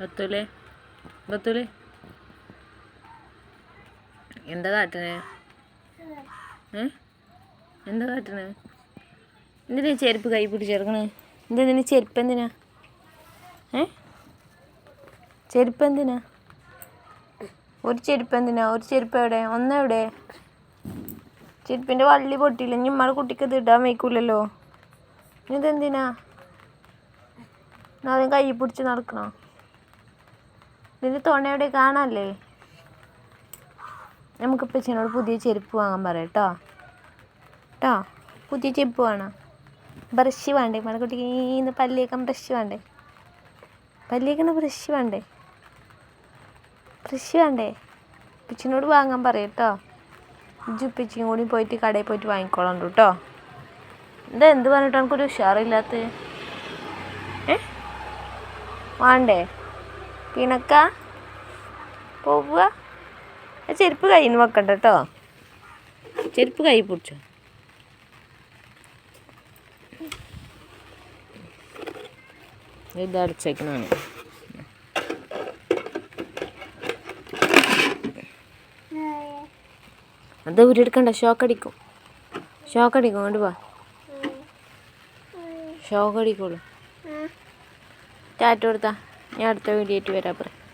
ബത്തൂലേ ബത്തുലെ. എന്താ കാട്ടണേ? ഏ? എന്താ കാട്ടണേ? എന്തിനാ ചെരുപ്പ് കൈ പിടിച്ചെടുക്കണേ എന്തിനാ ചെരുപ്പ് എന്തിനാ? ഏ? ചെരുപ്പ് എന്തിനാ? ഒരു ചെരുപ്പ് എന്തിനാ? ഒരു ചെരുപ്പ് എവിടെ? ഒന്നെവിടെ ചെരുപ്പിന്റെ വള്ളി പൊട്ടിയില്ല? ഇനി നമ്മളെ കുട്ടിക്ക് ഇത് ഇടാൻ വയ്ക്കൂലല്ലോ. ഇനി ഇതെന്തിനാ? ആദ്യം കൈ പിടിച്ച് നടക്കണോ? ഇതിന്റെ തുണ എവിടെ കാണാല്ലേ? നമുക്ക് ഇപ്പച്ചനോട് പുതിയ ചെരുപ്പ് വാങ്ങാൻ പറയാം കേട്ടോ. കേട്ടോ പുതിയ ചെരുപ്പ് വേണം. ബ്രഷ് വേണ്ടേ? മണക്കുട്ടിക്ക് കുട്ടിക്ക് ഇന്ന് പല്ലിയേക്കാൻ ബ്രഷ് വേണ്ടേ? പല്ലിയേക്കണ ബ്രഷ് വേണ്ടേ? ബ്രഷ് വേണ്ടേ? പിച്ചിനോട് വാങ്ങാൻ പറയാം കേട്ടോ. ജുപ്പിച്ചും കൂടി പോയിട്ട് കടയിൽ പോയിട്ട് വാങ്ങിക്കോളാം കേട്ടോ. എന്താ എന്ത് പറഞ്ഞിട്ട് എനിക്കൊരു ഉഷാറില്ലാത്ത ഏ? വേണ്ടേ? പിണക്ക. പോവുക. ചെരുപ്പ് കയ്യിൽ നിന്ന് വെക്കണ്ട കേട്ടോ. ചെരുപ്പ് കൈ പിടിച്ചോ. ഇതടച്ചേക്കണാണ് അത് ഉരുടെടുക്കണ്ട ഷോക്ക് അടിക്കും. ഷോക്ക് അടിക്കും കൊണ്ട് വാ. ഷോക്ക് അടിക്കോളൂ ടാറ്റ കൊടുത്താ. ഞാൻ അടുത്ത വീഡിയോ ആയിട്ട് വരാം.